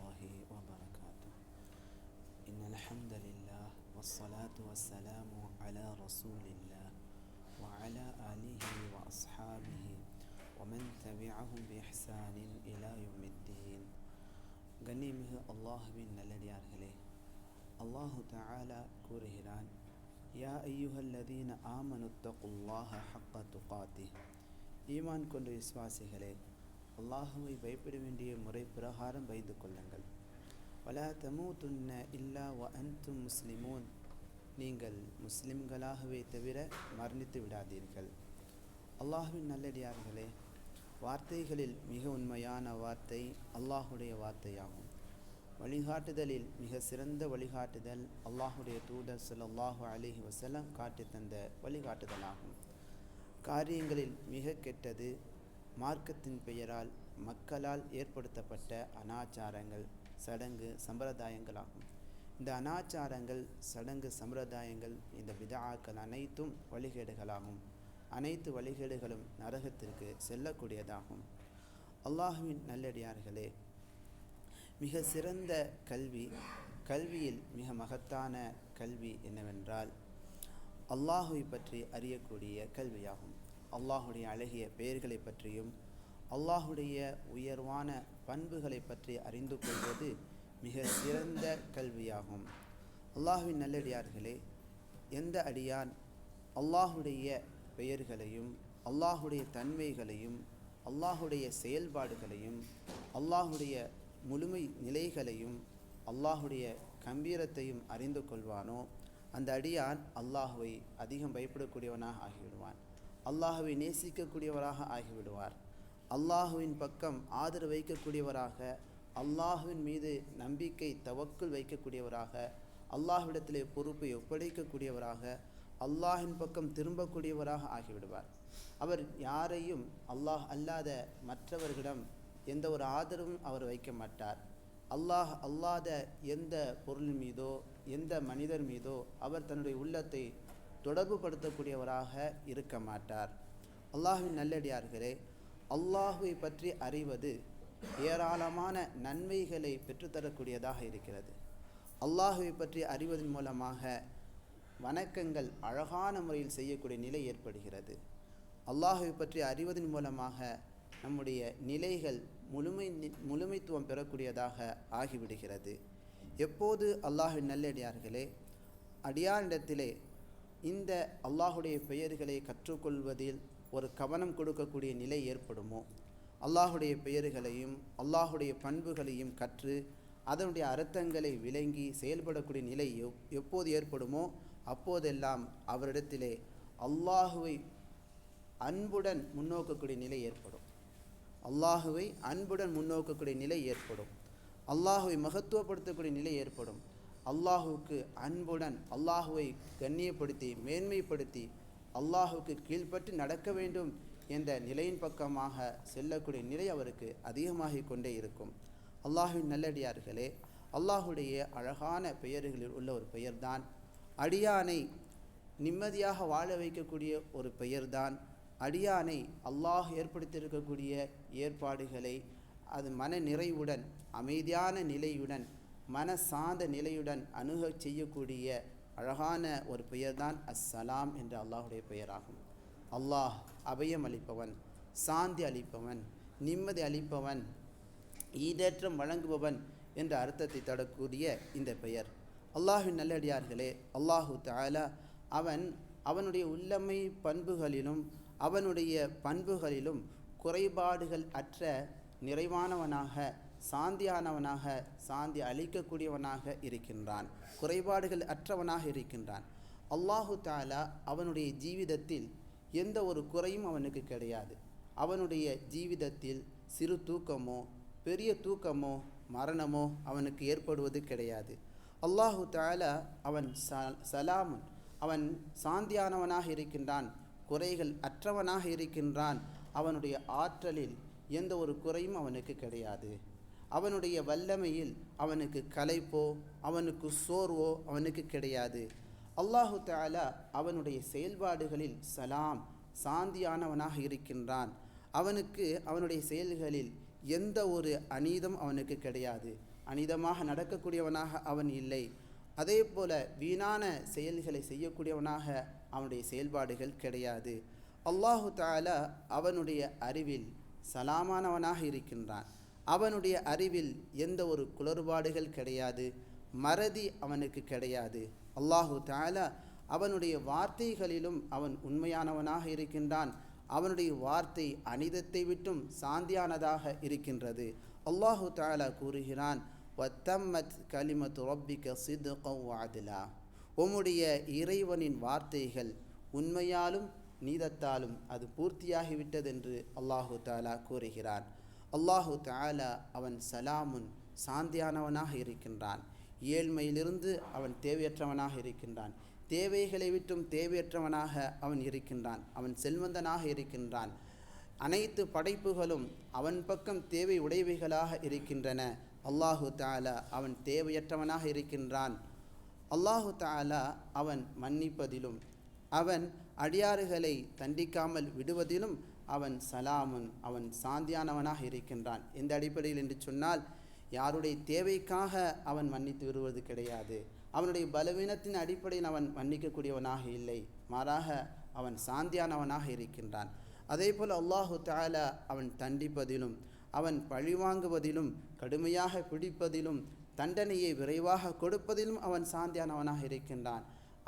الله وبركاته إن الحمد لله والصلاة والسلام على رسول الله وعلى آله وأصحابه ومن تبعهم بإحسان إلى يوم الدين கண்ணியமிகு அல்லாஹுவின் நல்லடியார்களே அல்லாஹு தஆலா கூறுகிறான் யா ஐயுஹல்லதீன ஆமனுத்தகுல்லாஹ ஹக்க துகாத்தி ஈமான் கொண்ட விசுவாசிகளே அல்லாஹுவை பயப்பட வேண்டிய முறை பிரகாரம் பயந்து கொள்ளுங்கள். வலா தமூதுன்ன இல்லா வ அன்தும் முஸ்லிமோன். நீங்கள் முஸ்லிம்களாகவே தவிர மரணித்து விடாதீர்கள். அல்லாஹுவின் நல்லடியார்களே வார்த்தைகளில் மிக உண்மையான வார்த்தை அல்லாஹுடைய வார்த்தையாகும். வழிகாட்டுதலில் மிக சிறந்த வழிகாட்டுதல் அல்லாஹுடைய தூதர் சொல்லாஹு அலிஹி வசலம் காட்டி தந்த வழிகாட்டுதலாகும். காரியங்களில் மிக கெட்டது மார்க்கத்தின் பெயரால் மக்களால் ஏற்படுத்தப்பட்ட அனாச்சாரங்கள் சடங்கு சம்பிரதாயங்களாகும். இந்த அனாச்சாரங்கள் சடங்கு சம்பிரதாயங்கள் இந்த விதாக்கள் அனைத்தும் வழிகேடுகளாகும். அனைத்து வழிகேடுகளும் நரகத்திற்கு செல்லக்கூடியதாகும். அல்லாஹுவின் நல்லடியார்களே மிக சிறந்த கல்வி கல்வியில் மிக மகத்தான கல்வி என்னவென்றால் அல்லாஹுவை பற்றி அறியக்கூடிய கல்வியாகும். அல்லாஹுடைய அழகிய பெயர்களை பற்றியும் அல்லாஹுடைய உயர்வான பண்புகளை பற்றி அறிந்து கொள்வது மிக சிறந்த கல்வியாகும். அல்லாஹுவின் நல்லடியார்களே எந்த அடியான் அல்லாஹுடைய பெயர்களையும் அல்லாஹுடைய தன்மைகளையும் அல்லாஹுடைய செயல்பாடுகளையும் அல்லாஹுடைய முழுமை நிலைகளையும் அல்லாஹுடைய கம்பீரத்தையும் அறிந்து கொள்வானோ? அந்த அடியான் அல்லாஹுவை அதிகம் பயப்படக்கூடியவனாக ஆகிவிடுவான். அல்லாஹுவை நேசிக்கக்கூடியவராக ஆகிவிடுவார். அல்லாஹுவின் பக்கம் ஆதரவு வைக்கக்கூடியவராக அல்லாஹுவின் மீது நம்பிக்கை தவக்குள் வைக்கக்கூடியவராக அல்லாஹ்விடத்திலே பொறுப்பை ஒப்படைக்கக்கூடியவராக அல்லாஹின் பக்கம் திரும்பக்கூடியவராக ஆகிவிடுவார். அவர் யாரையும் அல்லாஹ் அல்லாத மற்றவர்களிடம் எந்த ஒரு ஆதரவும் அவர் வைக்க மாட்டார். அல்லாஹ் அல்லாத எந்த பொருள் மீதோ எந்த மனிதர் மீதோ அவர் தன்னுடைய உள்ளத்தை தொடர்பு படுத்தக்கூடியவராக இருக்க மாட்டார். அல்லாஹுவின் நல்லடியார்களே அல்லாஹுவை பற்றி அறிவது ஏராளமான நன்மைகளை பெற்றுத்தரக்கூடியதாக இருக்கிறது. அல்லாஹுவை பற்றி அறிவதன் மூலமாக வணக்கங்கள் அழகான முறையில் செய்யக்கூடிய நிலை ஏற்படுகிறது. அல்லாஹுவை பற்றி அறிவதன் மூலமாக நம்முடைய நிலைகள் முழுமை முழுமைத்துவம் பெறக்கூடியதாக ஆகிவிடுகிறது. எப்போது அல்லாஹின் நல்லடியார்களே அடியாரிடத்திலே இந்த அல்லாஹுடைய பெயர்களை கற்றுக்கொள்வதில் ஒரு கவனம் கொடுக்கக்கூடிய நிலை ஏற்படுமோ? அல்லாஹுடைய பெயர்களையும் அல்லாஹுடைய பண்புகளையும் கற்று அதனுடைய அர்த்தங்களை விளங்கி செயல்படக்கூடிய நிலை எப்போது ஏற்படுமோ? அப்போதெல்லாம் அவரிடத்திலே அல்லாஹுவை அன்புடன் முன்னோக்கக்கூடிய நிலை ஏற்படும். அல்லாஹுவை அன்புடன் முன்னோக்கக்கூடிய நிலை ஏற்படும். அல்லாஹுவை மகத்துவப்படுத்தக்கூடிய நிலை ஏற்படும். அல்லாஹுவுக்கு அன்புடன் அல்லாஹுவை கண்ணியப்படுத்தி மேன்மைப்படுத்தி அல்லாஹுக்கு கீழ்ப்பட்டு நடக்க வேண்டும் என்ற நிலையின் பக்கமாக செல்லக்கூடிய நிலை அவருக்கு அதிகமாகிக் கொண்டே இருக்கும். அல்லாஹுவின் நல்லடியார்களே அல்லாஹுடைய அழகான பெயர்களில் உள்ள ஒரு பெயர்தான். அடியானை நிம்மதியாக வாழ வைக்கக்கூடிய ஒரு பெயர்தான். அடியானை அல்லாஹ் ஏற்படுத்தியிருக்கக்கூடிய ஏற்பாடுகளை அது மன நிறைவுடன் அமைதியான நிலையுடன் மன சாந்த நிலையுடன் அணுக செய்யக்கூடிய அழகான ஒரு பெயர்தான் அஸ்ஸலாம் என்ற அல்லாஹுடைய பெயராகும். அல்லாஹ் அபயம் அளிப்பவன் சாந்தி அளிப்பவன் நிம்மதி அளிப்பவன் ஈடேற்றம் வழங்குபவன் என்ற அர்த்தத்தை தரக்கூடிய இந்த பெயர். அல்லாஹின் நல்லடியார்களே அல்லாஹு தாலா அவன் அவனுடைய உள்ளமை பண்புகளிலும் அவனுடைய பண்புகளிலும் குறைபாடுகள் அற்ற நிறைவானவனாக சாந்தியானவனாக சாந்தி அளிக்கக்கூடியவனாக இருக்கின்றான். குறைபாடுகள் அற்றவனாக இருக்கின்றான். அல்லாஹு தாலா அவனுடைய ஜீவிதத்தில் எந்த ஒரு குறையும் அவனுக்கு கிடையாது. அவனுடைய ஜீவிதத்தில் சிறு தூக்கமோ பெரிய தூக்கமோ மரணமோ அவனுக்கு ஏற்படுவது கிடையாது. அல்லாஹு தாலா அவன் ச சலாமுன் அவன் சாந்தியானவனாக இருக்கின்றான். குறைகள் அற்றவனாக இருக்கின்றான். அவனுடைய ஆற்றலில் எந்த ஒரு குறையும் அவனுக்கு கிடையாது. அவனுடைய வல்லமையில் அவனுக்கு கலைப்போ அவனுக்கு சோர்வோ அவனுக்கு கிடையாது. அல்லாஹு தாலா அவனுடைய செயல்பாடுகளில் சலாம் சாந்தியானவனாக இருக்கின்றான். அவனுக்கு அவனுடைய செயல்களில் எந்த ஒரு அநீதம் அவனுக்கு கிடையாது. அநீதமாக நடக்கக்கூடியவனாக அவன் இல்லை. அதே போல வீணான செயல்களை செய்யக்கூடியவனாக அவனுடைய செயல்பாடுகள் கிடையாது. அல்லாஹு தாலா அவனுடைய அறிவில் சலாமானவனாக இருக்கின்றான். அவனுடைய அறிவில் எந்த ஒரு குளறுபாடுகள் கிடையாது மறதி அவனுக்கு கிடையாது. அல்லாஹு தாலா அவனுடைய வார்த்தைகளிலும் அவன் உண்மையானவனாக இருக்கின்றான். அவனுடைய வார்த்தை அனிதத்தை விட்டும் சாந்தியானதாக இருக்கின்றது. அல்லாஹு தாலா கூறுகிறான் வத்தம்மத் கலிமத்து ரொப்பிக்க சிதுகம் வாதிலா உம்முடைய இறைவனின் வார்த்தைகள் உண்மையாலும் நீதத்தாலும் அது பூர்த்தியாகிவிட்டதென்று அல்லாஹு தாலா கூறுகிறான். அல்லாஹு தாலா அவன் சலாமுன் சாந்தியானவனாக இருக்கின்றான். ஏழ்மையிலிருந்து அவன் தேவையற்றவனாக இருக்கின்றான். தேவைகளை விட்டும் தேவையற்றவனாக அவன் இருக்கின்றான். அவன் செல்வந்தனாக இருக்கின்றான். அனைத்து படைப்புகளும் அவன் பக்கம் தேவை உடையவைகளாக இருக்கின்றன. அல்லாஹு தாலா அவன் தேவையற்றவனாக இருக்கின்றான். அல்லாஹு தாலா அவன் மன்னிப்பதிலும் அவன் அடியாறுகளை தண்டிக்காமல் விடுவதிலும் அவன் சலாமுன் அவன் சாந்தியானவனாக இருக்கின்றான். எந்த அடிப்படையில் என்று சொன்னால் யாருடைய தேவைக்காக அவன் மன்னித்து விடுவது கிடையாது. அவனுடைய பலவீனத்தின் அடிப்படையில் அவன் மன்னிக்கக்கூடியவனாக இல்லை. மாறாக அவன் சாந்தியானவனாக இருக்கின்றான். அதே போல் அல்லாஹு தாலா அவன் தண்டிப்பதிலும் அவன் பழிவாங்குவதிலும் கடுமையாக பிடிப்பதிலும் தண்டனையை விரைவாக கொடுப்பதிலும் அவன் சாந்தியானவனாக இருக்கின்றான்.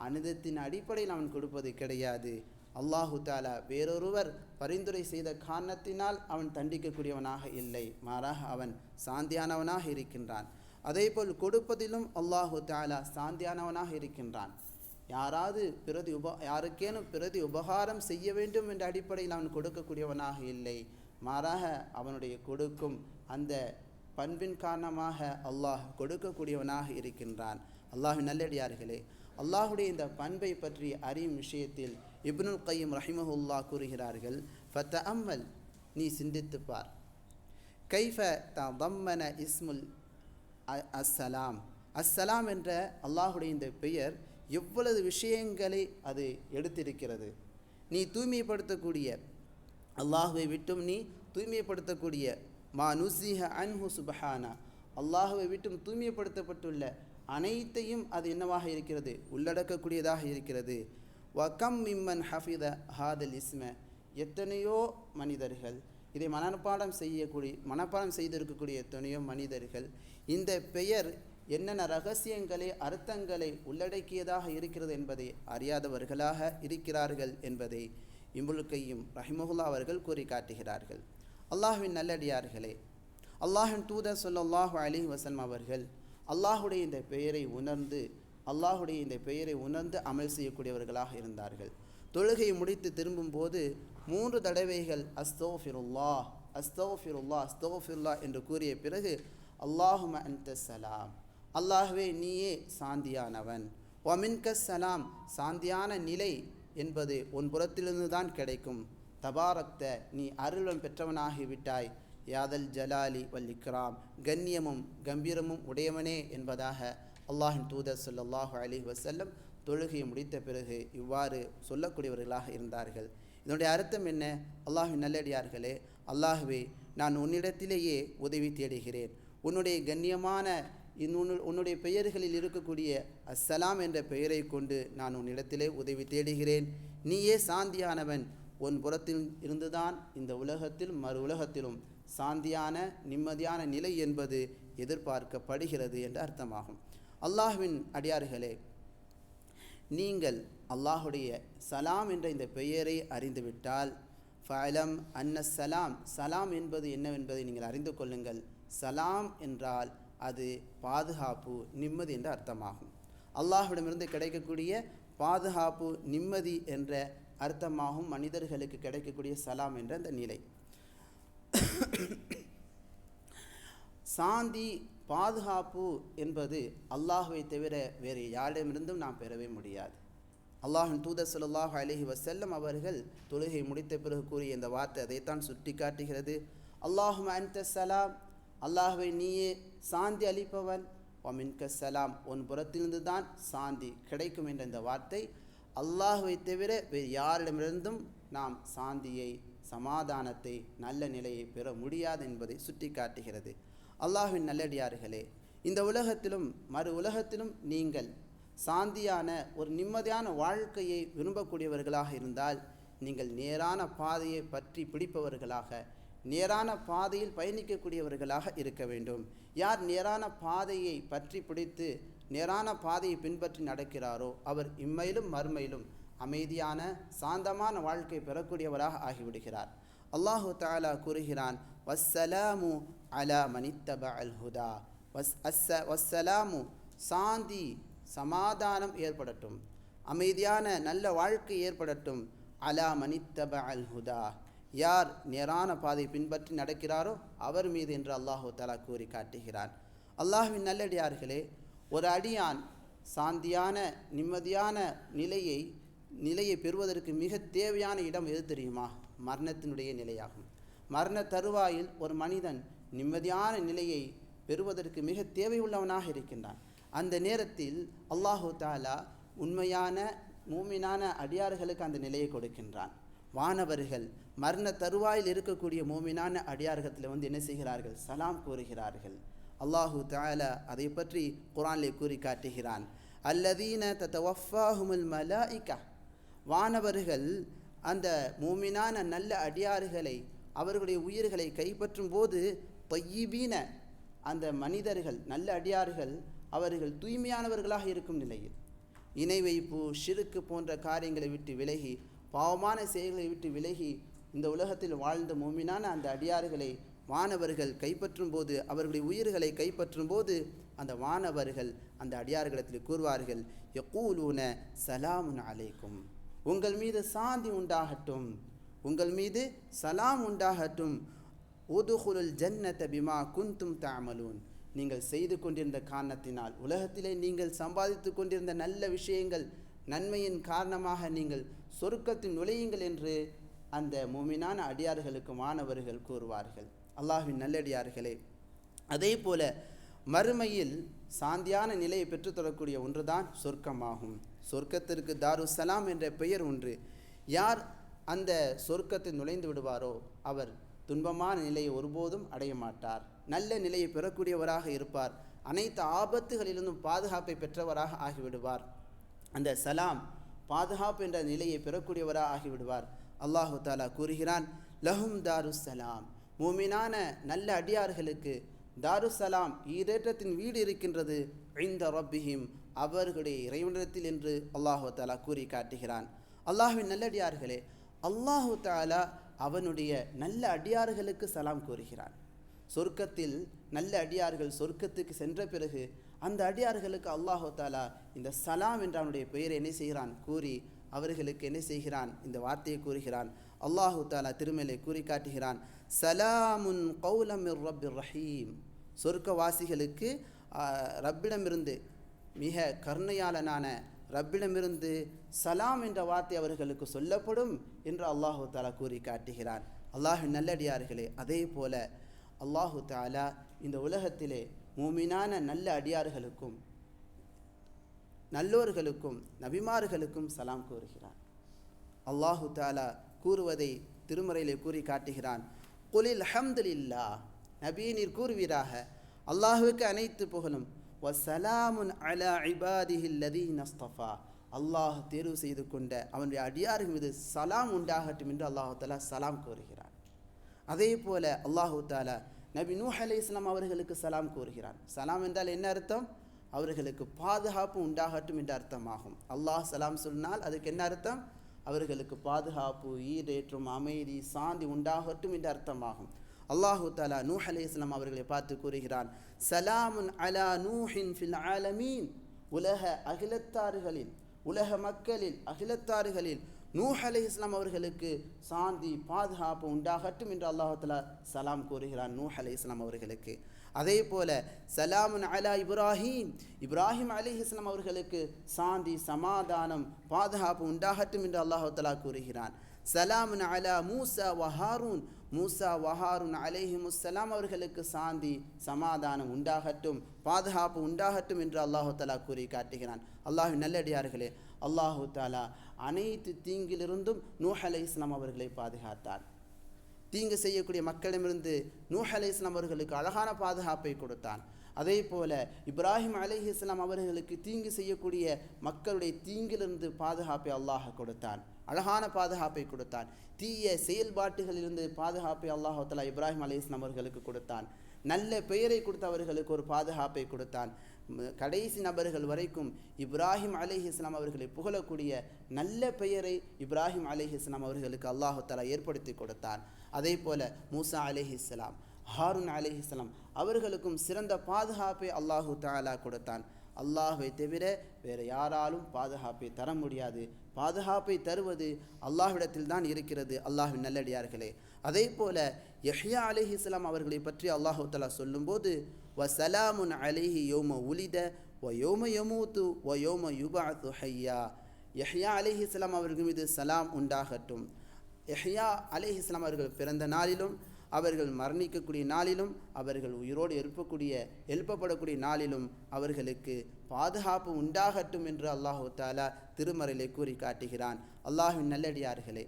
அனுதத்தின் அடிப்படையில் அவன் கொடுப்பது கிடையாது. அல்லாஹு தாலா வேறொருவர் பரிந்துரை செய்த காரணத்தினால் அவன் தண்டிக்கக்கூடியவனாக இல்லை. மாறாக அவன் சாந்தியானவனாக இருக்கின்றான். அதேபோல் கொடுப்பதிலும் அல்லாஹு தாலா சாந்தியானவனாக இருக்கின்றான். யாராவது பிரதி உப யாருக்கேனும் பிரதி உபகாரம் செய்ய வேண்டும் என்ற அடிப்படையில் அவன் கொடுக்கக்கூடியவனாக இல்லை. மாறாக அவனுடைய கொடுக்கும் அந்த பண்பின் காரணமாக அல்லாஹ் கொடுக்கக்கூடியவனாக இருக்கின்றான். அல்லாஹின் நல்லடியார்களே அல்லாஹுடைய இந்த பண்பை பற்றி அறியும் விஷயத்தில் இப்னுல் கையம் ரஹிமஹுல்லா கூறுகிறார்கள் ஃபத்த அம்மல் நீ சிந்தித்துப் பார். கைஃப தம்மன இஸ்முல் அ- அஸ்ஸலாம். அஸ்ஸலாம் என்ற அல்லாஹுடைய இந்த பெயர் எவ்வளவு விஷயங்களை அது எடுத்திருக்கிறது. நீ தூய்மைப்படுத்தக்கூடிய அல்லாஹுவை விட்டும் நீ தூய்மைப்படுத்தக்கூடிய மா நுசிஹ அன்ஹு சுபஹானா. அல்லாஹுவை விட்டும் தூய்மைப்படுத்தப்பட்டுள்ள அனைத்தையும் அது என்னவாக இருக்கிறது? உள்ளடக்கக்கூடியதாக இருக்கிறது. வக்கம் மிம்மன் ஹஃபித ஹாதல் இஸ்ம. எத்தனையோ மனிதர்கள் இதை மனப்பாடம் செய்யக்கூடிய மனப்பாடம் செய்திருக்கக்கூடிய எத்தனையோ மனிதர்கள் இந்த பெயர் என்னென்ன ரகசியங்களை அர்த்தங்களை உள்ளடக்கியதாக இருக்கிறது என்பதை அறியாதவர்களாக இருக்கிறார்கள் என்பதை இம்புழுக்கையும் ரஹிமஹுல்லா அவர்கள் கூறி காட்டுகிறார்கள். அல்லாஹுவின் நல்லடியார்களே அல்லாஹின் தூதர் ஸல்லல்லாஹு அலி வஸல்லம் அவர்கள் அல்லாஹுடைய இந்த பெயரை உணர்ந்து அல்லாஹுடைய இந்த பெயரை உணர்ந்து அமல் செய்யக்கூடியவர்களாக இருந்தார்கள். தொழுகையை முடித்து திரும்பும்போது மூன்று தடவைகள் அஸ்தோஃபிருல்லா அஸ்தோஃபிருல்லா அஸ்தோஃபிருல்லா என்று கூறிய பிறகு அல்லாஹும அந்த சலாம். அல்லாஹுவே நீயே சாந்தியானவன். ஒமின்க சலாம். சாந்தியான நிலை என்பது உன் புறத்திலிருந்து தான் கிடைக்கும். தபாரத்தை நீ அருள்வம் பெற்றவனாகிவிட்டாய். யாதல் ஜலாலி வல் இக்ராம். கண்ணியமும் கம்பீரமும் உடையவனே என்பதாக அல்லாஹின் தூதர் சொல்லல்லாஹு அலி வசல்லம் தொழுகையை முடித்த பிறகு இவ்வாறு சொல்லக்கூடியவர்களாக இருந்தார்கள். இதனுடைய அர்த்தம் என்ன? அல்லாஹின் நல்லடியார்களே அல்லாஹுவே நான் உன்னிடத்திலேயே உதவி தேடுகிறேன். உன்னுடைய கண்ணியமான இன்னொன்னு உன்னுடைய பெயர்களில் இருக்கக்கூடிய அஸ்ஸலாம் என்ற பெயரை கொண்டு நான் உன்னிடத்திலே உதவி தேடுகிறேன். நீயே சாந்தியானவன். உன் புறத்தில் இருந்துதான் இந்த உலகத்தில் மறு உலகத்திலும் சாந்தியான நிம்மதியான நிலை என்பது எதிர்பார்க்கப்படுகிறது என்று அர்த்தமாகும். அல்லாஹ்வின் அடியார்களே நீங்கள் அல்லாஹுடைய சலாம் என்ற இந்த பெயரை அறிந்துவிட்டால் ஃபலம் அன்ன சலாம் சலாம் என்பது என்னவென்பதை நீங்கள் அறிந்து கொள்ளுங்கள். சலாம் என்றால் அது பாதுகாப்பு நிம்மதி என்ற அர்த்தமாகும். அல்லாஹ்விடமிருந்து கிடைக்கக்கூடிய பாதுகாப்பு நிம்மதி என்ற அர்த்தமாகும் மனிதர்களுக்கு கிடைக்கக்கூடிய சலாம் என்ற அந்த நிலை. சாந்தி பாதுகாப்பு என்பது அல்லாஹுவை தவிர வேறு யாரிடமிருந்தும் நாம் பெறவே முடியாது. அல்லாஹின் தூதர் ஸல்லல்லாஹு அலஹி வசல்லம் அவர்கள் தொழுகை முடித்த பிறகு கூறிய இந்த வார்த்தை அதைத்தான் சுட்டி காட்டுகிறது அல்லாஹும் அன்த சலாம் அல்லாஹுவை நீயே சாந்தி அளிப்பவன். ஒமின்க சலாம் உன் புறத்திலிருந்து தான் சாந்தி கிடைக்கும் என்ற இந்த வார்த்தை அல்லாஹுவை தவிர வேறு யாரிடமிருந்தும் நாம் சாந்தியை சமாதானத்தை நல்ல நிலையை பெற முடியாது என்பதை சுட்டி காட்டுகிறது அல்லாஹின் நல்லடியார்களே இந்த உலகத்திலும் மறு உலகத்திலும் நீங்கள் சாந்தியான ஒரு நிம்மதியான வாழ்க்கையை விரும்பக்கூடியவர்களாக இருந்தால் நீங்கள் நேரான பாதையை பற்றி பிடிப்பவர்களாக நேரான பாதையில் பயணிக்கக்கூடியவர்களாக இருக்க வேண்டும். யார் நேரான பாதையை பற்றி பிடித்து நேரான பாதையை பின்பற்றி நடக்கிறாரோ அவர் இம்மையிலும் மறுமையிலும் அமைதியான சாந்தமான வாழ்க்கை பெறக்கூடியவராக ஆகிவிடுகிறார். அல்லாஹு தாலா கூறுகிறான் வஸ்ஸலாமு அலா மனித்தப அல் ஹுதா. வஸ் அஸ்ஸ வஸ்ஸலாமு சாந்தி சமாதானம் ஏற்படட்டும். அமைதியான நல்ல வாழ்க்கை ஏற்படட்டும். அலா மனித்தப அல் ஹுதா. யார் நேரான பாதை பின்பற்றி நடக்கிறாரோ அவர் மீது என்று அல்லாஹு தலா கூறி காட்டுகிறான். அல்லாஹுவின் நல்லடியார்களே ஒரு அடியான் சாந்தியான நிம்மதியான நிலையை நிலையை பெறுவதற்கு மிக தேவையான இடம் எது தெரியுமா? மரணத்தினுடைய நிலையாகும். மரண தருவாயில் ஒரு மனிதன் நிம்மதியான நிலையை பெறுவதற்கு மிக தேவையுள்ளவனாக இருக்கின்றான். அந்த நேரத்தில் அல்லாஹு தாலா உண்மையான மூமினான அடியார்களுக்கு அந்த நிலையை கொடுக்கின்றான். வானவர்கள் மரண தருவாயில் இருக்கக்கூடிய மூமினான அடியார்கத்தில் வந்து என்ன செய்கிறார்கள்? சலாம் கூறுகிறார்கள். அல்லாஹு தாலா அதை பற்றி குரானிலே கூறி காட்டுகிறான். அல்லதீன தத்தவஃபாஹுமுல் மலாய்கா வானவர்கள் அந்த மூமினான நல்ல அடியார்களை அவர்களுடைய உயிர்களை கைப்பற்றும் போது பையீபீன அந்த மனிதர்கள் நல்ல அடியார்கள் அவர்கள் தூய்மையானவர்களாக இருக்கும் நிலையில் இணை வைப்பு ஷிருக்கு போன்ற காரியங்களை விட்டு விலகி பாவமான செயல்களை விட்டு விலகி இந்த உலகத்தில் வாழ்ந்த மூமினான அந்த அடியார்களை வானவர்கள் கைப்பற்றும் போது அவர்களுடைய உயிர்களை கைப்பற்றும் போது அந்த வானவர்கள் அந்த அடியார்களிடத்தில் கூறுவார்கள் யக்கூலூன சலாமுன் அலைக்கும். உங்கள் மீது சாந்தி உண்டாகட்டும். உங்கள் மீது சலாம் உண்டாகட்டும். உதுகுலுல் ஜன்னத பிமா குந்தும் தாமலூன் நீங்கள் செய்து கொண்டிருந்த காரணத்தினால் உலகத்திலே நீங்கள் சம்பாதித்து கொண்டிருந்த நல்ல விஷயங்கள் நன்மையின் காரணமாக நீங்கள் சொருக்கத்தில் நுழையுங்கள் என்று அந்த மூமினான அடியார்களுக்கு மாணவர்கள் கூறுவார்கள். அல்லாஹின் நல்லடியார்களே அதே போல மறுமையில் சாந்தியான நிலையை பெற்றுத்தரக்கூடிய ஒன்றுதான் சொர்க்கமாகும். சொர்க்கத்திற்கு தாருசலாம் என்ற பெயர் ஒன்று. யார் அந்த சொர்க்கத்தில் நுழைந்து விடுவாரோ அவர் துன்பமான நிலையை ஒருபோதும் அடைய மாட்டார். நல்ல நிலையை பெறக்கூடியவராக இருப்பார். அனைத்து ஆபத்துகளிலிருந்தும் பாதுகாப்பை பெற்றவராக ஆகிவிடுவார். அந்த சலாம் பாதுகாப்பு என்ற நிலையை பெறக்கூடியவராக ஆகிவிடுவார். அல்லாஹு தாலா கூறுகிறான் லஹும் தாருசலாம். மூமினான நல்ல அடியார்களுக்கு தாருசலாம் ஈரேற்றத்தின் வீடு இருக்கின்றது ஐந்த ரப்பிஹிம். அவர்களுடைய இறைவனிடத்தில் என்று அல்லாஹு தாலா கூறி காட்டுகிறான். அல்லாஹுவின் நல்லடியார்களே அல்லாஹு தாலா அவனுடைய நல்ல அடியார்களுக்கு சலாம் கூறுகிறான். சொர்க்கத்தில் நல்ல அடியார்கள் சொர்க்கத்துக்கு சென்ற பிறகு அந்த அடியார்களுக்கு அல்லாஹு தாலா இந்த சலாம் என்ற அவனுடைய பெயரை என்ன செய்கிறான்? கூறி அவர்களுக்கு என்ன செய்கிறான்? இந்த வார்த்தையை கூறுகிறான். அல்லாஹு தாலா திருமலை கூறி காட்டுகிறான் சலாமுன் கௌலம் ரப்பிர் ரஹீம். சொர்க்கவாசிகளுக்கு ரப்பிடமிருந்து மிக கருணையாளனான ரப்பிடமிருந்து சலாம் என்ற வார்த்தை அவர்களுக்கு சொல்லப்படும் என்று அல்லாஹு தாலா கூறி காட்டுகிறான். அல்லாஹு நல்லடியார்களே அதே போல அல்லாஹு தாலா இந்த உலகத்திலே மூமினான நல்ல அடியார்களுக்கும் நல்லோர்களுக்கும் நபிமார்களுக்கும் சலாம் கூறுகிறான். அல்லாஹு தாலா கூறுவதை திருமறையிலே கூறி காட்டுகிறான். குலில் ஹம்துலில்லா நபி நீர் கூறுவீராக. அல்லாஹுவுக்கு அனைத்து புகழும். வசலாமுன் அலா இபாதிஹில்லதி நஸ்தஃபா அல்லாஹ் தேர்வு செய்து கொண்ட அவனுடைய அடியார்கள் மீது சலாம் உண்டாகட்டும் என்று அல்லாஹு தாலா சலாம் கூறுகிறான் அதே போல அல்லாஹு தாலா நபி நூஹ் அலி இஸ்லாம் அவர்களுக்கு சலாம் கூறுகிறான் சலாம் என்றால் என்ன அர்த்தம்? அவர்களுக்கு பாதுகாப்பு உண்டாகட்டும் என்ற அர்த்தமாகும். அல்லாஹ் சலாம் சொன்னால் அதுக்கு என்ன அர்த்தம்? அவர்களுக்கு பாதுகாப்பு ஈடேற்றும் அமைதி சாந்தி உண்டாகட்டும் என்ற அர்த்தமாகும். அல்லாஹு தாலா நூஹ் அலி இஸ்லாம் அவர்களை பார்த்து கூறுகிறான் சலாமுன் அலா நூஹின் ஃபில் ஆலமீன். உலக அகிலத்தாறுகளில் உலக மக்களில் அகிலத்தாறுகளில் நூஹ் அலி இஸ்லாம் அவர்களுக்கு சாந்தி பாதுகாப்பு உண்டாகட்டும் என்று அல்லாஹாலா சலாம் கூறுகிறான் நூஹ் அலி இஸ்லாம் அவர்களுக்கு. அதே போல சலாமுன் அலா இப்ராஹிம். இப்ராஹிம் அலி இஸ்லாம் அவர்களுக்கு சாந்தி சமாதானம் பாதுகாப்பு உண்டாகட்டும் என்று அல்லாஹாலா கூறுகிறான். சலாமுன் அலா மூசா வஹாரூன். மூசா வஹாருன் அலேஹிமுசலாம் அவர்களுக்கு சாந்தி சமாதானம் உண்டாகட்டும் பாதுகாப்பு உண்டாகட்டும் என்று அல்லாஹு தாலா கூறி காட்டுகிறான். அல்லாஹு நல்லடியார்களே அல்லாஹு தாலா அனைத்து தீங்கிலிருந்தும் நூஹ் அலை இஸ்லாம் அவர்களை பாதுகாத்தார். தீங்கு செய்யக்கூடிய மக்களிடமிருந்து நூஹ் அலை இஸ்லாம் அவர்களுக்கு அழகான பாதுகாப்பை கொடுத்தான். அதே போல இப்ராஹிம் அலைஹி இஸ்லாம் அவர்களுக்கு தீங்கு செய்யக்கூடிய மக்களுடைய தீங்கிலிருந்து பாதுகாப்பை அல்லாஹ் கொடுத்தான். அழகான பாதுகாப்பை கொடுத்தான். தீய செயல்பாட்டுகளிலிருந்து பாதுகாப்பை அல்லாஹாலா இப்ராஹிம் அலி இஸ்லாம் அவர்களுக்கு கொடுத்தான். நல்ல பெயரை கொடுத்து அவர்களுக்கு ஒரு பாதுகாப்பை கொடுத்தான். கடைசி நபர்கள் வரைக்கும் இப்ராஹிம் அலைஹி இஸ்லாம் அவர்களை புகழக்கூடிய நல்ல பெயரை இப்ராஹிம் அலைஹி இஸ்லாம் அவர்களுக்கு அல்லாஹாலா ஏற்படுத்தி கொடுத்தான். அதே போல மூசா அலைஹி இஸ்லாம் ஹாரூன் அலைஹி இஸ்லாம் அவர்களுக்கும் சிறந்த பாதுகாப்பை அல்லாஹு தாலா கொடுத்தான். அல்லாஹை தவிர வேறு யாராலும் பாதுகாப்பை தர முடியாது. பாதுகாப்பை தருவது அல்லாஹ்விடத்தில் தான் இருக்கிறது. அல்லாஹின் நல்லடியார்களே. அதே போல யஹ்யா அலிஹி இஸ்லாம் அவர்களை பற்றி அல்லாஹு தஆலா சொல்லும்போது சலாமுன் அலைஹி யோம உலித வ யோம யமூத்து வ யோம யுபா ஹையா. யஹ்யா அலிஹி இஸ்லாம் அவர்கள் மீது சலாம் உண்டாகட்டும். யஹ்யா அலிஹி இஸ்லாம் அவர்கள் பிறந்த நாளிலும் அவர்கள் மரணிக்கக்கூடிய நாளிலும் அவர்கள் உயிரோடு எழுப்பக்கூடிய எழுப்பப்படக்கூடிய நாளிலும் அவர்களுக்கு பாதுகாப்பு உண்டாகட்டும் என்று அல்லாஹு தாலா திருமறையிலே கூறி காட்டுகிறான். அல்லாஹுவின் நல்லடியார்களே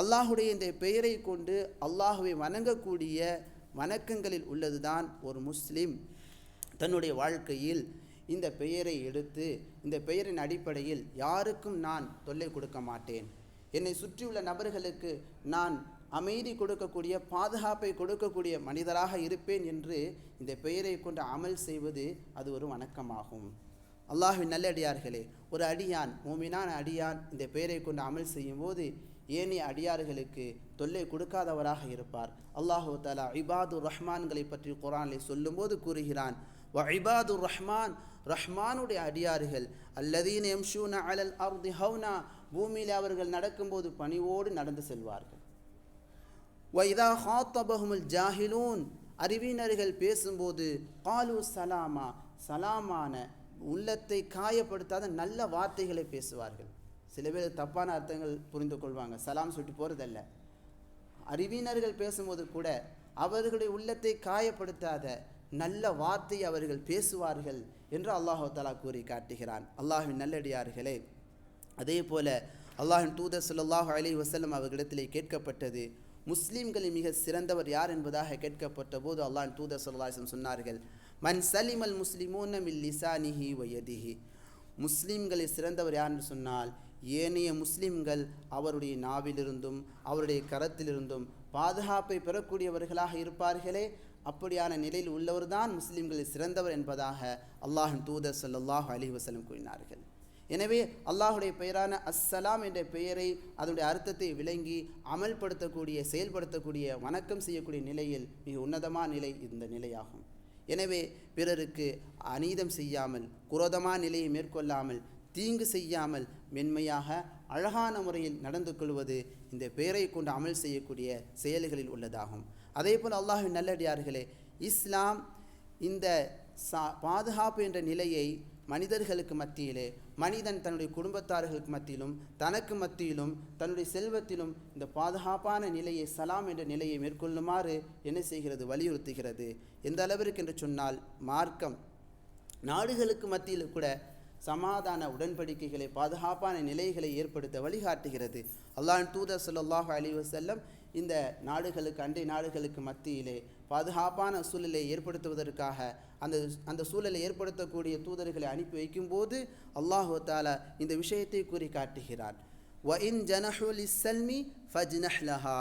அல்லாஹுடைய இந்த பெயரை கொண்டு அல்லாஹுவை வணங்கக்கூடிய வணக்கங்களில் உள்ளதுதான் ஒரு முஸ்லீம் தன்னுடைய வாழ்க்கையில் இந்த பெயரை எடுத்து இந்த பெயரின் அடிப்படையில் யாருக்கும் நான் தொல்லை கொடுக்க மாட்டேன். என்னை சுற்றியுள்ள நபர்களுக்கு நான் அமைதி கொடுக்கக்கூடிய பாதுகாப்பை கொடுக்கக்கூடிய மனிதராக இருப்பேன் என்று இந்த பெயரை கொண்டு அமல் செய்வது அது ஒரு வணக்கமாகும். அல்லாஹின் நல்லடியார்களே ஒரு அடியான் மூமினான அடியான் இந்த பெயரை கொண்டு அமல் செய்யும்போது ஏனைய அடியார்களுக்கு தொல்லை கொடுக்காதவராக இருப்பார். அல்லாஹு தலா இபாதுர் ரஹ்மான்களை பற்றி குரானில் சொல்லும்போது கூறுகிறான் வ இபாதுர் ரஹ்மான் ரஹ்மானுடைய அடியார்கள் அல்லதீன் எம்ஷூனா அலல் அர்தி ஹவுனா பூமியில் அவர்கள் நடக்கும்போது பணிவோடு நடந்து செல்வார்கள். வைதா ஹாத்தபஹுமுல் ஜாஹிலூன் அறிவினர்கள் பேசும்போது காலு சலாமா சலாமான உள்ளத்தை காயப்படுத்தாத நல்ல வார்த்தைகளை பேசுவார்கள். சில பேர் தப்பான அர்த்தங்கள் புரிந்து கொள்வாங்க. சலாம் சொல்லிட்டு போகிறதல்ல அறிவினர்கள் பேசும்போது கூட அவர்களுடைய உள்ளத்தை காயப்படுத்தாத நல்ல வார்த்தை அவர்கள் பேசுவார்கள் என்று அல்லாஹு தலா கூறி காட்டுகிறான். அல்லாஹின் நல்லடியார்களே அதே போல அல்லாஹின் தூதர் சுல்லாஹு அலி வசல்லம் அவர்களிடத்திலே கேட்கப்பட்டது முஸ்லீம்களின் மிக சிறந்தவர் யார் என்பதாக கேட்கப்பட்ட போது அல்லான் தூதர் சொல்லாசம் சொன்னார்கள் மன் சலிம் அல் மில் லிசானிஹி வ யதிஹி. சிறந்தவர் யார் என்று சொன்னால் ஏனைய முஸ்லிம்கள் அவருடைய நாவிலிருந்தும் அவருடைய கரத்திலிருந்தும் பாதுகாப்பை பெறக்கூடியவர்களாக இருப்பார்களே அப்படியான நிலையில் உள்ளவர்தான் முஸ்லிம்களில் சிறந்தவர் என்பதாக அல்லாஹின் தூதர் ஸல்லல்லாஹு அலி வசலம் கூறினார்கள். எனவே அல்லாஹுடைய பெயரான அஸ்ஸலாம் என்ற பெயரை அதனுடைய அர்த்தத்தை விளங்கி அமல்படுத்தக்கூடிய செயல்படுத்தக்கூடிய வணக்கம் செய்யக்கூடிய நிலையில் மிக உன்னதமான நிலை இந்த நிலையாகும். எனவே பிறருக்கு அநீதம் செய்யாமல் குரோதமான நிலையை மேற்கொள்ளாமல் தீங்கு செய்யாமல் மென்மையாக அழகான முறையில் நடந்து கொள்வது இந்த பெயரை கொண்டு அமல் செய்யக்கூடிய செயல்களில் உள்ளதாகும். அதே போல் அல்லாஹின் நல்லடியார்களே இஸ்லாம் இந்த சா பாதுகாப்பு என்ற நிலையை மனிதர்களுக்கு மத்தியிலே மனிதன் தன்னுடைய குடும்பத்தார்களுக்கு மத்தியிலும் தனக்கு மத்தியிலும் தன்னுடைய செல்வத்திலும் இந்த பாதுகாப்பான நிலையை சலாம் என்ற நிலையை மேற்கொள்ளுமாறு என்ன செய்கிறது வலியுறுத்துகிறது. எந்த அளவிற்கு என்று சொன்னால் மார்க்கம். நாடுகளுக்கு மத்தியில் கூட சமாதான உடன்படிக்கைகளை பாதுகாப்பான நிலைகளை ஏற்படுத்த வழிகாட்டுகிறது. அல்லாஹ் தூதர் சொல்லாஹ் அலி வசல்லம் இந்த நாடுகளுக்கு அண்டை நாடுகளுக்கு மத்தியிலே பாதுகாப்பான சூழலை ஏற்படுத்துவதற்காக அந்த அந்த சூழலை ஏற்படுத்தக்கூடிய தூதர்களை அனுப்பி வைக்கும்போது அல்லாஹு தாலா இந்த விஷயத்தை கூறி காட்டுகிறான் வ இன் ஜனஹுல் இஸ்ஸல்மி ஃபஜ்னஹ் லஹா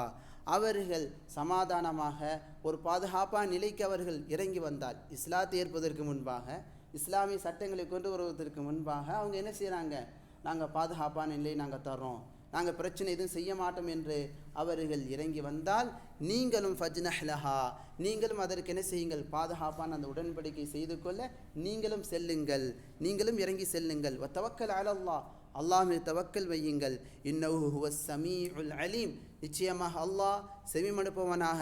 அவர்கள் சமாதானமாக ஒரு பாதுகாப்பான நிலைக்கு அவர்கள் இறங்கி வந்தால் இஸ்லாத்தை ஏற்பதற்கு முன்பாக இஸ்லாமிய சட்டங்களை கொண்டு வருவதற்கு முன்பாக அவங்க என்ன செய்கிறாங்க நாங்கள் பாதுகாப்பான நிலையை நாங்கள் தர்றோம். நாங்கள் பிரச்சனை எதுவும் செய்ய மாட்டோம் என்று அவர்கள் இறங்கி வந்தால் நீங்களும் ஃபஜ்னஹ்லஹா நீங்களும் அதற்கு என்ன செய்யுங்கள்? பாதுகாப்பான அந்த உடன்படிக்கை செய்து கொள்ள நீங்களும் செல்லுங்கள். நீங்களும் இறங்கி செல்லுங்கள். தவக்கல் அலல்லா அல்லாஹ். மீது தவக்கல் வையுங்கள். இன்னஹு ஹுவ சமீஉல் அலீம். நிச்சயமாக அல்லாஹ் செவிமடுப்பவனாக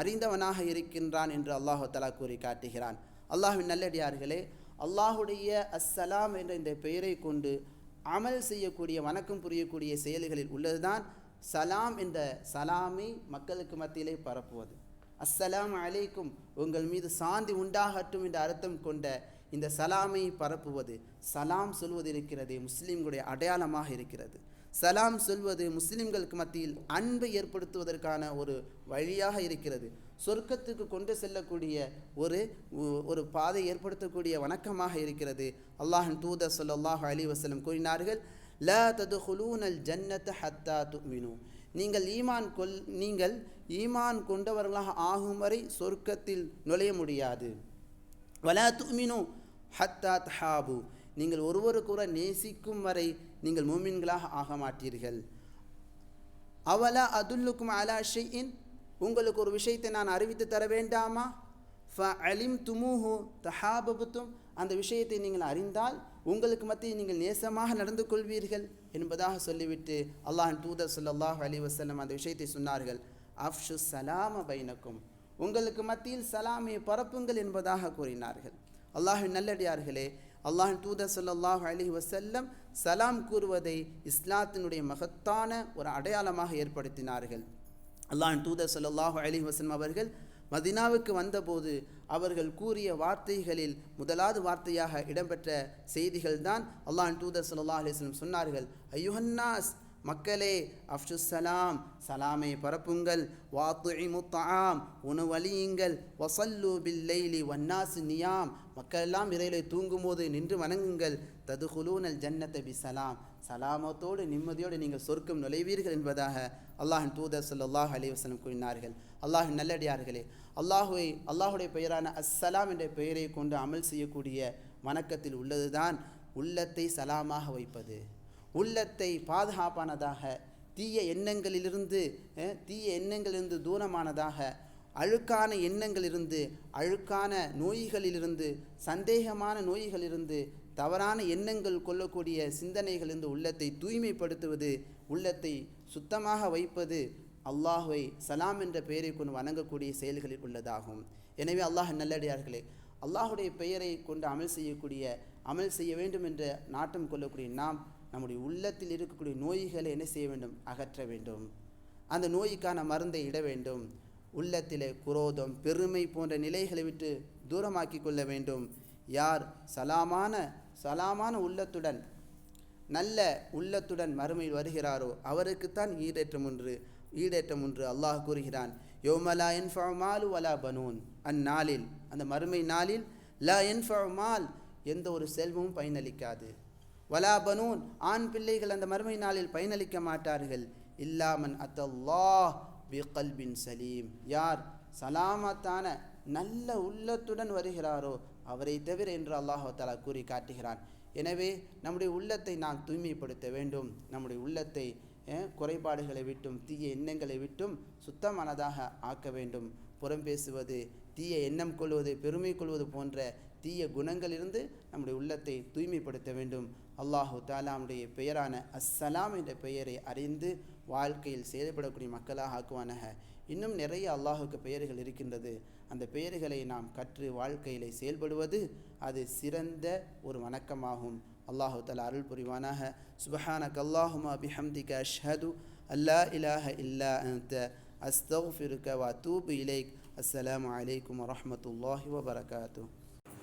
அறிந்தவனாக இருக்கின்றான் என்று அல்லாஹ் தலா கூறி காட்டுகிறான். அல்லாஹ்வின் நல்லடியார்களே அல்லாஹுடைய அஸ்ஸலாம் என்ற இந்த பெயரை கொண்டு அமல் செய்யக்கூடிய வணக்கம் புரியக்கூடிய செயல்களில் உள்ளதுதான் சலாம் என்ற சலாமை மக்களுக்கு மத்தியிலே பரப்புவது. அஸ்ஸலாம் அலைக்கும். உங்கள் மீது சாந்தி உண்டாகட்டும் என்ற அர்த்தம் கொண்ட இந்த சலாமை பரப்புவது. சலாம் சொல்வது இருக்கிறது முஸ்லீம்களுடைய அடையாளமாக இருக்கிறது. சலாம் சொல்வது முஸ்லிம்களுக்கு மத்தியில் அன்பை ஏற்படுத்துவதற்கான ஒரு வழியாக இருக்கிறது. சொர்க்கத்துக்கு கொண்டு செல்லக்கூடிய ஒரு ஒரு பாதை ஏற்படுத்தக்கூடிய வணக்கமாக இருக்கிறது. அல்லாஹின் தூத ஸல்லல்லாஹு அலி வசலம் கூறினார்கள் தது ததுஹுலூனல் ஜன்னத் ஹத்தா துமினு. நீங்கள் ஈமான் கொல் நீங்கள் ஈமான் கொண்டவர்களாக ஆகும் வரை சொர்க்கத்தில் நுழைய முடியாது. வலா துமினு ஹத்தா தஹாபு. நீங்கள் ஒருவருக்கொரு நேசிக்கும் வரை நீங்கள் மூமின்களாக ஆக மாட்டீர்கள். அவலா அதுல்லுக்கும் அலா ஷெயின் உங்களுக்கு ஒரு விஷயத்தை நான் அறிவித்து தர வேண்டாமா? ஃப அலிம் துமுஹு தஹாபபுத்தும். அந்த விஷயத்தை நீங்கள் அறிந்தால் உங்களுக்கு மத்தியில் நீங்கள் நேசமாக நடந்து கொள்வீர்கள் என்பதாக சொல்லிவிட்டு அல்லாஹின் தூதர் சொல்லாஹ் அலி வசல்லம் அந்த விஷயத்தை சொன்னார்கள். அஃப்ஷு சலாம பைனக்கும். உங்களுக்கு மத்தியில் சலாமை பரப்புங்கள் என்பதாக கூறினார்கள். அல்லாஹின் நல்லடியார்களே அல்லாஹின் தூதர் ஸல்லல்லாஹு அலைஹி வசல்லம் சலாம் கூறுவதை இஸ்லாத்தினுடைய மகத்தான ஒரு அடையாளமாக ஏற்படுத்தினார்கள். அல்லாஹின் தூதர் ஸல்லல்லாஹு அலைஹி வசல்லம் அவர்கள் மதினாவுக்கு வந்தபோது அவர்கள் கூறிய வார்த்தைகளில் முதலாவது வார்த்தையாக இடம்பெற்ற செய்திகள் தான் அல்லாஹின் தூதர் ஸல்லல்லாஹு அலிஸ்லம் சொன்னார்கள். ஐயுஹன்னாஸ் மக்களே அஃப்ஷு சலாம் சலாமை பரப்புங்கள். வாத்து முத்தாம் உணவலியுங்கள் வசல்லு பில்லைலி வன்னாசு நியாம் மக்கள் எல்லாம் இறையிலே தூங்கும்போது நின்று வணங்குங்கள். ததுகுலூனல் ஜன்னத்தை பி சலாம் சலாமத்தோடு நிம்மதியோடு நீங்கள் சொர்க்கம் நுழைவீர்கள் என்பதாக அல்லாஹின் தூதர் சொல்லாஹ் அலைஹி கூறினார்கள். அல்லாஹின் நல்லடியார்களே அல்லாஹுவை அல்லாஹுடைய பெயரான அஸ்ஸலாம் என்ற பெயரை கொண்டு அமல் செய்யக்கூடிய வணக்கத்தில் உள்ளதுதான் உள்ளத்தை சலாமாக வைப்பது. உள்ளத்தை பாதுகாப்பானதாக தீய எண்ணங்களிலிருந்து தீய எண்ணங்களிலிருந்து தூரமானதாக அழுக்கான எண்ணங்களிலிருந்து அழுக்கான நோய்களிலிருந்து சந்தேகமான நோய்களிலிருந்து தவறான எண்ணங்கள் கொள்ளக்கூடிய சிந்தனைகளிலிருந்து உள்ளத்தை தூய்மைப்படுத்துவது உள்ளத்தை சுத்தமாக வைப்பது அல்லாஹுவை சலாம் என்ற பெயரை கொண்டு வணங்கக்கூடிய செயல்களில் உள்ளதாகும். எனவே அல்லாஹ் நல்லடியார்களே அல்லாஹுடைய பெயரை கொண்டு அமல் செய்யக்கூடிய அமல் செய்ய வேண்டும் என்ற நாட்டம் கொள்ளக்கூடிய நாம் நம்முடைய உள்ளத்தில் இருக்கக்கூடிய நோய்களை என்ன செய்ய வேண்டும்? அகற்ற வேண்டும். அந்த நோய்க்கான மருந்தை இட வேண்டும். உள்ளத்திலே குரோதம் பெருமை போன்ற நிலைகளை விட்டு தூரமாக்கி கொள்ள வேண்டும். யார்? சலாமான சலாமான உள்ளத்துடன் நல்ல உள்ளத்துடன் மறுமையில் வருகிறாரோ அவருக்குத்தான் ஈடேற்றம் ஒன்று ஈடேற்றம் ஒன்று அல்லாஹ் கூறுகிறான். யோமலா என்ஃபா வலா பனூன். அந்நாளில் அந்த மறுமை நாளில் லா என்ஃபா எந்த ஒரு செல்வமும் பயனளிக்காது. வலா பனூன் ஆண் பிள்ளைகள் அந்த மறுமை நாளில் பயனளிக்க மாட்டார்கள். இல்லாமன் அத்தல்லாஹ் பிகல்பின் சலீம். யார் சலாமத்தான நல்ல உள்ளத்துடன் வருகிறாரோ அவரை தவிர என்று அல்லாஹு கூறி காட்டுகிறான். எனவே நம்முடைய உள்ளத்தை நாம் தூய்மைப்படுத்த வேண்டும். நம்முடைய உள்ளத்தை குறைபாடுகளை விட்டும் தீய எண்ணங்களை விட்டும் சுத்தமானதாக ஆக்க வேண்டும். புறம் பேசுவது தீய எண்ணம் கொள்வது பெருமை கொள்வது போன்ற தீய குணங்களிலிருந்து நம்முடைய உள்ளத்தை தூய்மைப்படுத்த வேண்டும். அல்லாஹு தாலாமுடைய பெயரான அஸ்ஸலாம் என்ற பெயரை அறிந்து வாழ்க்கையில் செயல்படக்கூடிய மக்களாக ஆக்குவானாக. இன்னும் நிறைய அல்லாஹுக்கு பெயர்கள் இருக்கின்றது. அந்த பெயர்களை நாம் கற்று வாழ்க்கையிலே செயல்படுவது அது சிறந்த ஒரு வணக்கமாகும். அல்லாஹு தலா அருள் புரிவானாக. சுபஹான கல்லாஹுமா பிஹம்திக அஷ்ஹது அல்லா இலாஹ இல்லா அந்த அஸ்தக்ஃபிருக வா தூபு இலேக். அஸ்லாம் அலைக்கும் வரமத்துல்லாஹி வபரகாத்தூ